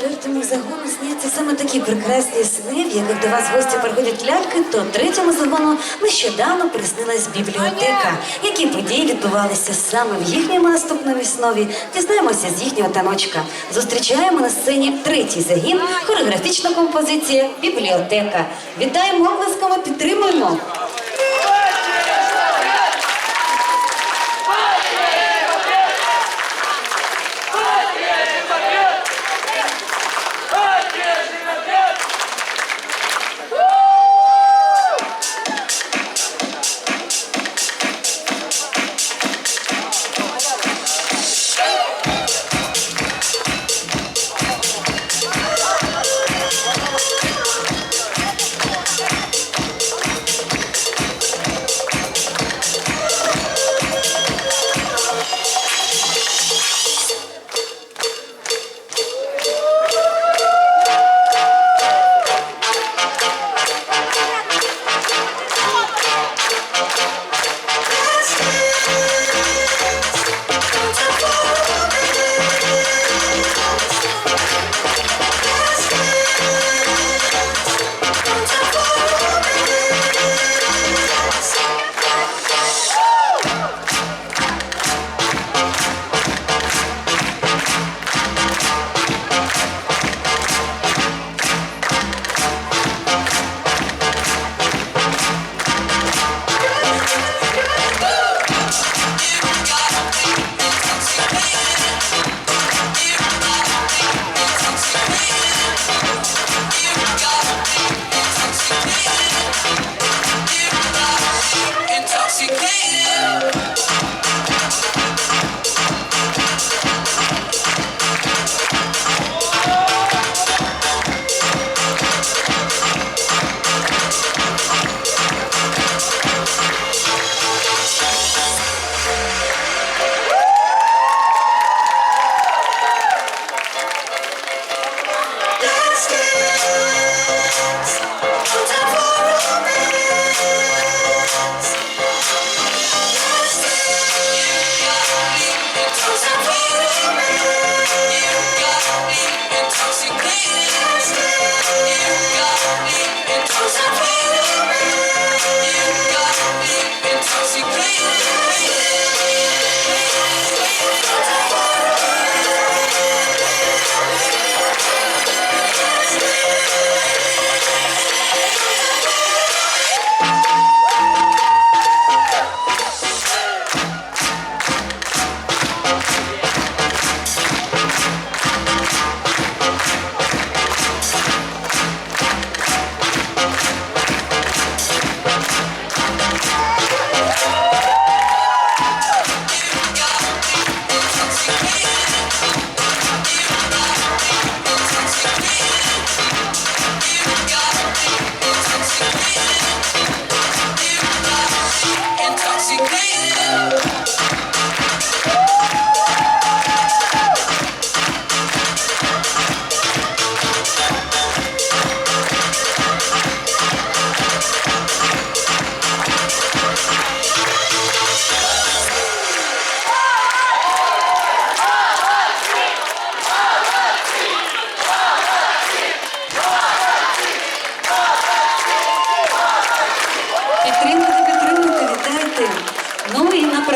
четвертому загону сняться саме такі прекрасні сни, в яких до вас в гості приходять ляльки, то третьому загону нещодавно приснилась бібліотека. Які події відбувалися саме в їхньому наступному основі, дізнаємося з їхнього таночка. Зустрічаємо на сцені третій загін, хореографічна композиція Бібліотека. Вітаємо обласками, підтримуємо.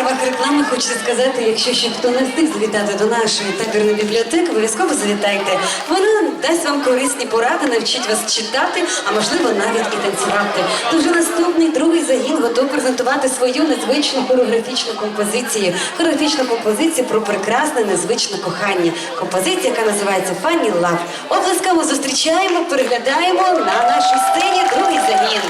Правах реклами хочу сказати, якщо ще хто не встиг завітати до нашої табірної бібліотеки, обов'язково завітайте. Вона дасть вам корисні поради, навчить вас читати, а можливо навіть і танцювати. То вже наступний другий загін готов презентувати свою незвичну хореографічну композицію. Хореографічну композицію про прекрасне незвичне кохання. Композиція, яка називається Funny Love. Оплесками зустрічаємо, переглядаємо на нашій сцені другий загін.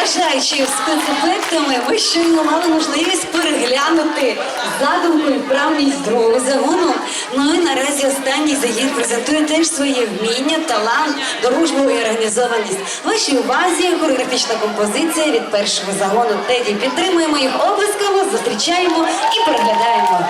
Вражаючими спецефектами. Ми щойно мали можливість переглянути задумку і вправність другого загону. Ну і наразі останній загін презентує теж свої вміння, талант, дружбу і організованість. Вашій увазі хореографічна композиція від першого загону Теді. Підтримуємо їх оплесками, зустрічаємо і переглядаємо.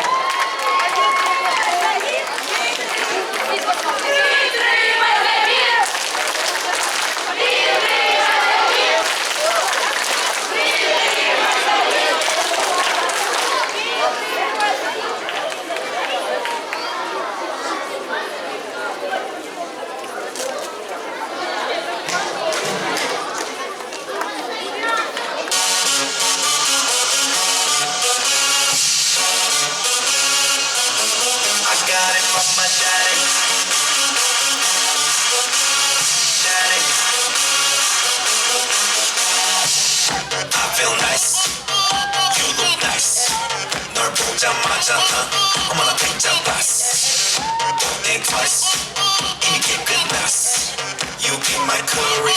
my curry.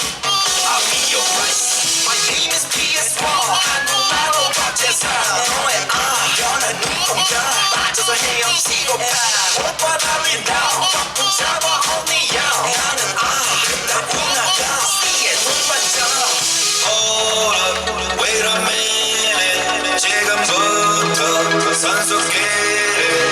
I'll be your rice. My name is PS1. 한국 말로 박재산. 너의 아 연한 눈동자. 빠져서 헤엄치고 봐. 오빠 달린다. 덕분 잡아 only you. 나는 아 끝나고 나가. 씨의 눈 반짝. Hold up, wait a minute. 지금 산속에 밤이 아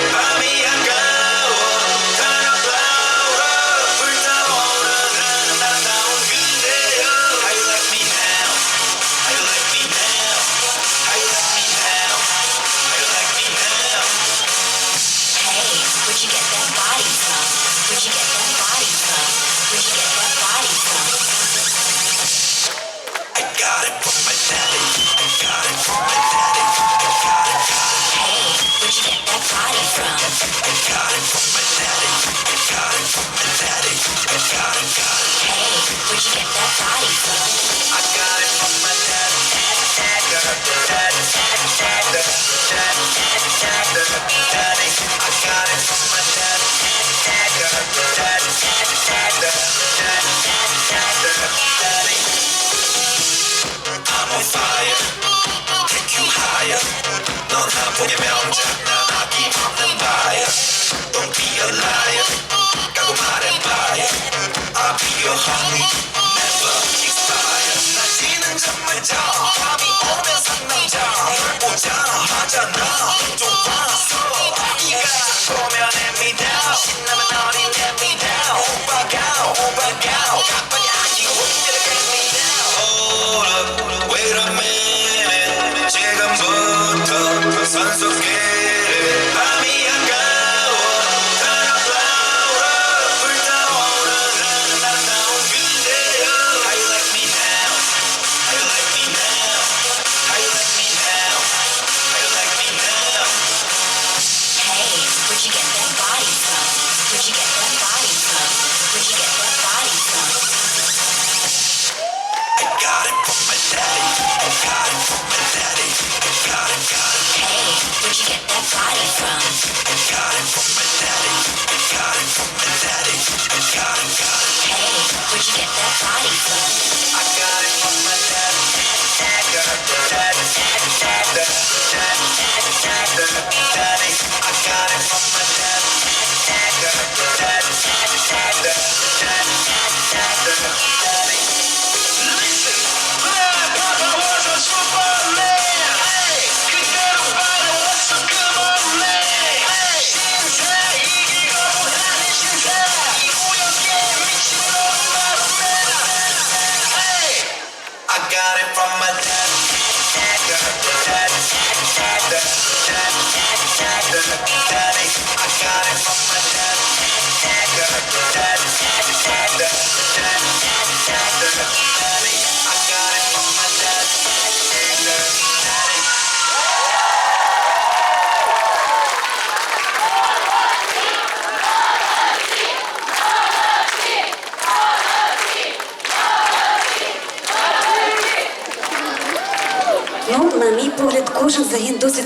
I got it Hey, where'd you get that body from? On fire Take you higher 넌 한폭의 명작 난 아낌없는 buyer Don't be a liar 까고 말해봐요 I'll be your homie Never expire 낮이는 잠만 자 밤이 오면 상남자 널 보잖아 하잖아 좀 봤어 네가 보면 hand me down 신나면 너니 let me down 오빠가 오빠가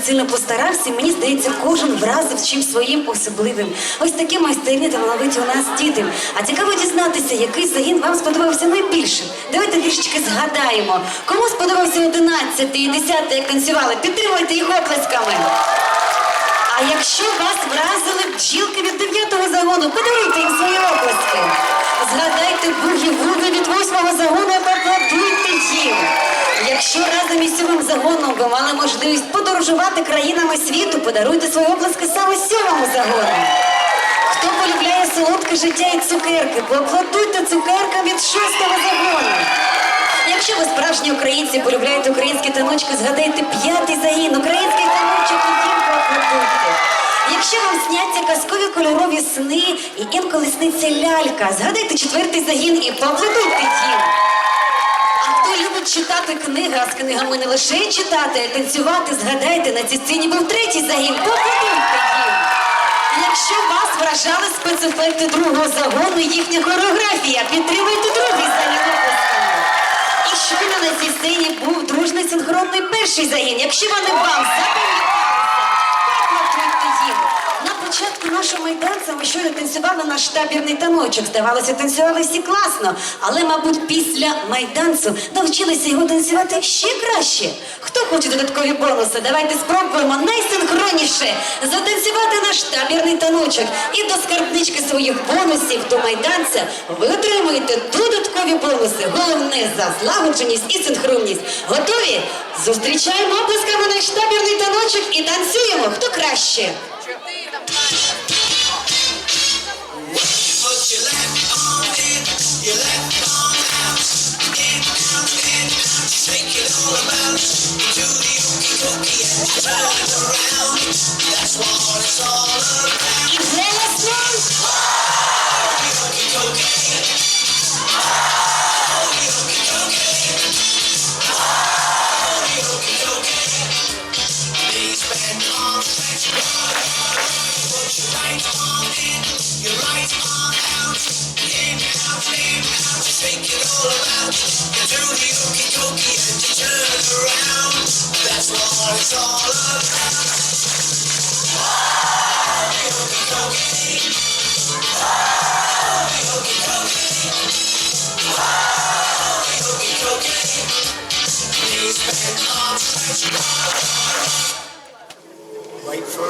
сильно постарався. Мені здається, кожен вразив чимсь своїм особливим. Ось такі майстерні талановиті у нас діти. А цікаво дізнатися, який загін вам сподобався найбільше. Давайте трішечки згадаємо. Кому сподобався 11 і 10, як танцювали? Підтримуйте їх оплесками. А якщо вас вразили бджілки від 9-го загону, подаруйте їм свої оплески. Згадайте бугі вуги від 8-го загону і. Якщо разом із сьомим загоном ви мали можливість подорожувати країнами світу, подаруйте свої оплески саме сьомому загону. Хто полюбляє солодке життя і цукерки, поаплодуйте цукеркам від шостого загону. Якщо ви справжні українці, полюбляєте українські таночки, згадайте п'ятий загін, український таночок і їм поаплодуйте. Якщо вам сняться казкові кольорові сни і інколи сниться лялька, згадайте четвертий загін і поаплодуйте їм. Хто любить читати книги, а з книгами не лише читати, а танцювати, згадайте, на цій сцені був третій загін, поаплодуйте їм. Якщо вас вражали спецефекти другого загону, їхня хореографія, підтримуйте другий загін. І щойно на цій сцені був дружний синхронний перший загін. Якщо вони вам запам'яталися, поаплодуйте їм. На початку нашого майданцю ми щойно танцювали наш табірний таночок. Здавалося, танцювали всі класно. Але, мабуть, після майданцю навчилися його танцювати ще краще. Хто хоче додаткові бонуси? Давайте спробуємо найсинхронніше затанцювати наш табірний таночок. І до скарбнички своїх бонусів до майданця ви отримуєте додаткові бонуси. Головне за злагодженість і синхронність. Готові? Зустрічаємо оплесками наш табірний таночок і танцюємо. Хто краще? Put turn around. That's what it's all about.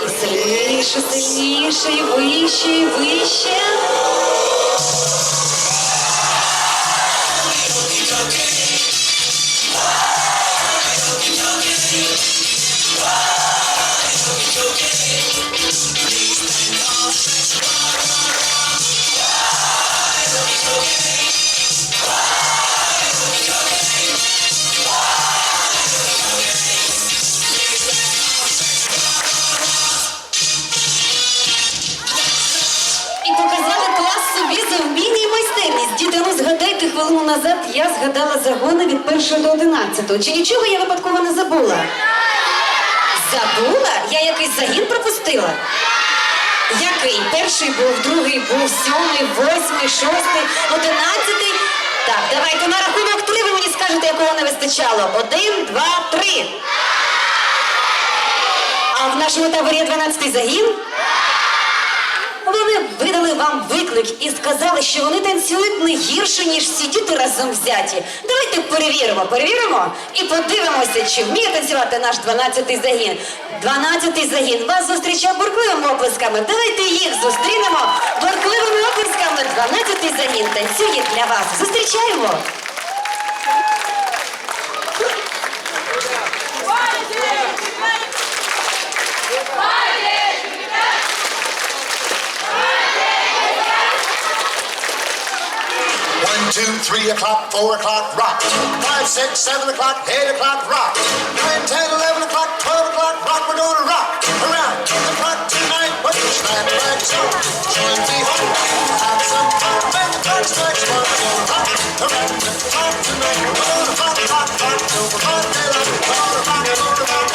І сильніше, сильніше, і вище, і вище. Я згадала загони від першого до одинадцятого. Чи нічого я випадково не забула? Забула? Я якийсь загін пропустила? Який? Перший був, другий був, сьомий, восьмий, шостий, одинадцятий. Так, давайте на рахунок три ви мені скажете, якого не вистачало. Один, два, три. А в нашому таборі 12-й загін? Вони видали вам виклик і сказали, що вони танцюють не гірше, ніж всі діти разом взяті. Давайте перевіримо, перевіримо і подивимося, чи вміє танцювати наш 12-й загін. 12-й загін вас зустрічав буркливими оплесками. Давайте їх зустрінемо буркливими оплесками. 12-й загін танцює для вас. Зустрічаємо! Two, three o'clock, four o'clock, rock. Five, six, seven o'clock, eight o'clock, rock. Nine, ten, eleven o'clock, twelve o'clock, rock. We're gonna rock around the clock tonight. Put your snap back on. Join me home. Have some fun. When the clock strikes one, we're gonna rock around the clock tonight. We're gonna rock, rock, rock till the broad daylight. We're gonna rock, gonna rock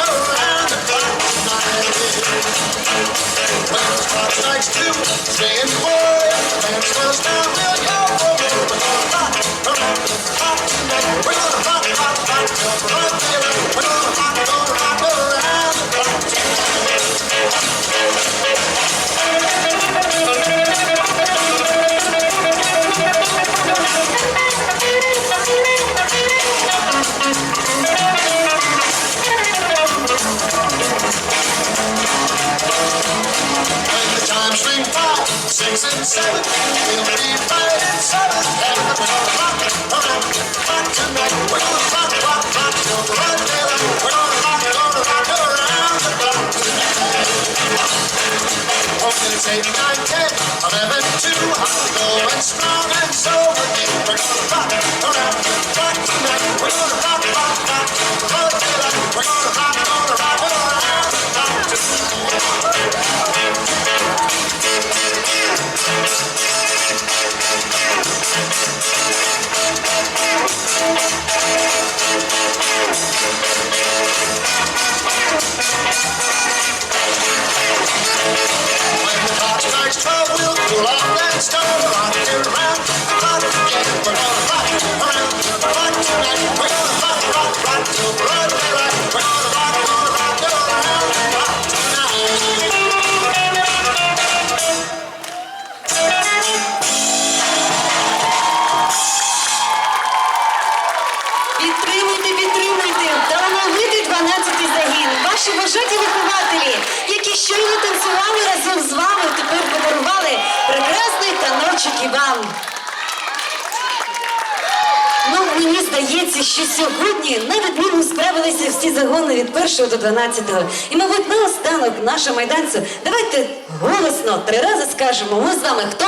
мені здається, що сьогодні на відміну справилися всі загони від 1 до 12. І, мабуть, наостанок наша майданцю. Давайте голосно три рази скажемо. Ми з вами хто?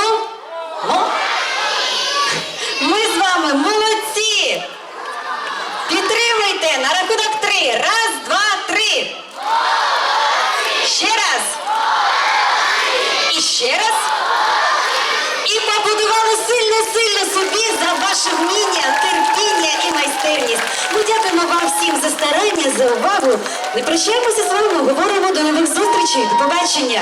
Мо? Ми з вами молодці! Підтримуйте на рахунок три. Раз, два, три. Ще раз. І ще раз. І побудували сильно-сильно собі за ваше вміння, терпіння і майстерність. Ми дякуємо вам всім за старання, за увагу. Не прощаємося з вами, говоримо до нових зустрічей. До побачення.